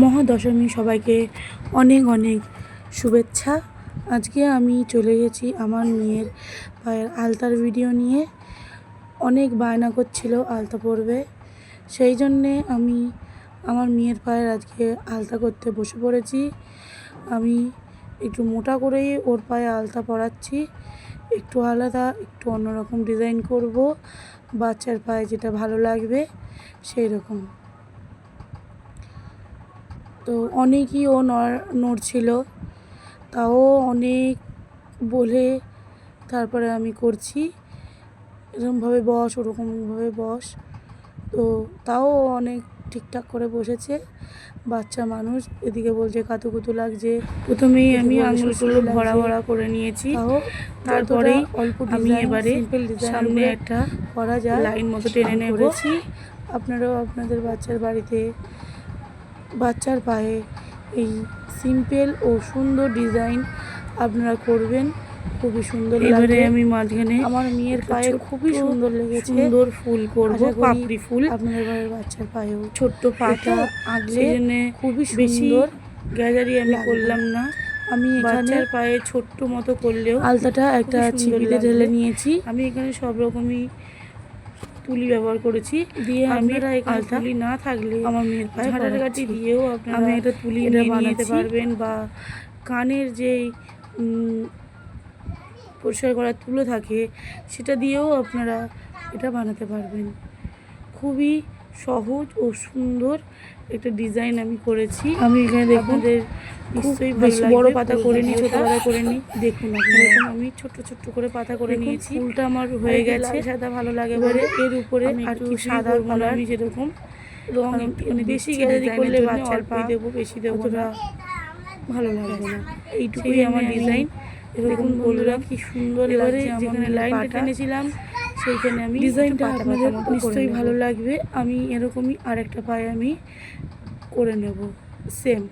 মহাদশমী সবাইকে অনেক অনেক শুভেচ্ছা। আজকে আমি চলে গেছি আমার মেয়ের পায়ের আলতার ভিডিও নিয়ে। অনেক বায়না করছিল আলতা পরবে। সেই জন্যে আমি আমার মেয়ের পায়ের আজকে আলতা করতে বসে পড়েছি। আমি একটু মোটা করেই ওর পায়ে আলতা পরাচ্ছি। একটু আলাদা, একটু অন্যরকম ডিজাইন করব। বাচ্চার পায়ে যেটা ভালো লাগবে সেই রকম তো অনেকই ও নড়- নড়ছিল তাও অনেক বলে তারপরে আমি করছি। এরকমভাবে বস ওরকমভাবে বস। তো তাও অনেক ঠিকঠাক করে বসেছে। বাচ্চা মানুষ এদিকে বলছে কাতুকুতু লাগছে। প্রথমেই আমি আঙুলগুলো ভরা ভরা করে নিয়েছি। তারপরেই অল্প আমি এবারে সামনে একটা করা যায় লাইন মতো টেনে নেছি আপনারাও আপনাদের বাচ্চার বাড়িতে বাচ্চার পায়ে। এই সিম্পল ও সুন্দর ডিজাইন আপনারা করবেন। খুবই সুন্দর এবারে আমি মাঝখানে আমার মেয়ের পায়ে খুবই সুন্দর লেগেছে। সুন্দর ফুল করব পাপড়ি ফুল। আপনাদের বাড়ির বাচ্চার পায়েও। ছোট্ট পাটা আগলে খুবই সুন্দর গ্যাজারি আমি করলাম না। আমি বাচ্চার পায়ে ছোট্ট মতো করলেও আলতাটা একটা ছিপিতে ঢেলে নিয়েছি। আমি এখানে সব রকমই তুলি ব্যবহার করেছি। দিয়ে আমি এখানে তুলি না থাকলে আমার মেয়ের ঝাঁটার কাঠি দিয়েও আপনারা এটা তুলি বানাতে পারবেন বা কানের যেই পরিষ্কার করার তুলো থাকে সেটা দিয়েও আপনারা এটা বানাতে পারবেন। খুবই সহজ ও সুন্দর একটা ডিজাইন আমি করেছি। আমি এখানে দেখুন নিশ্চয়ই বেশি বড় পাতা করে নিই ছোটো পাতা করে নিই। দেখুন এরকম আমি ছোট্ট ছোট্ট করে পাতা করে নিয়েছি। ফুলটা আমার হয়ে গেছে। সাদা ভালো লাগে বলে। এর উপরে আর কি সাদা ভালো আমি যেরকম রং মানে বেশি গ্যালারি করলে বাচ্চার পা দেবো বেশি দেবো না। ভালো লাগবে না। এইটুকুই আমার ডিজাইন এরকম বন্ধুরা কি সুন্দর এবারে যেখানে লাইনটা টেনেছিলাম সেইখানে আমি ডিজাইনটা আপনাদের নিশ্চয়ই ভালো লাগবে। আমি এরকমই আর একটা পায়ে আমি করে নেব। সেম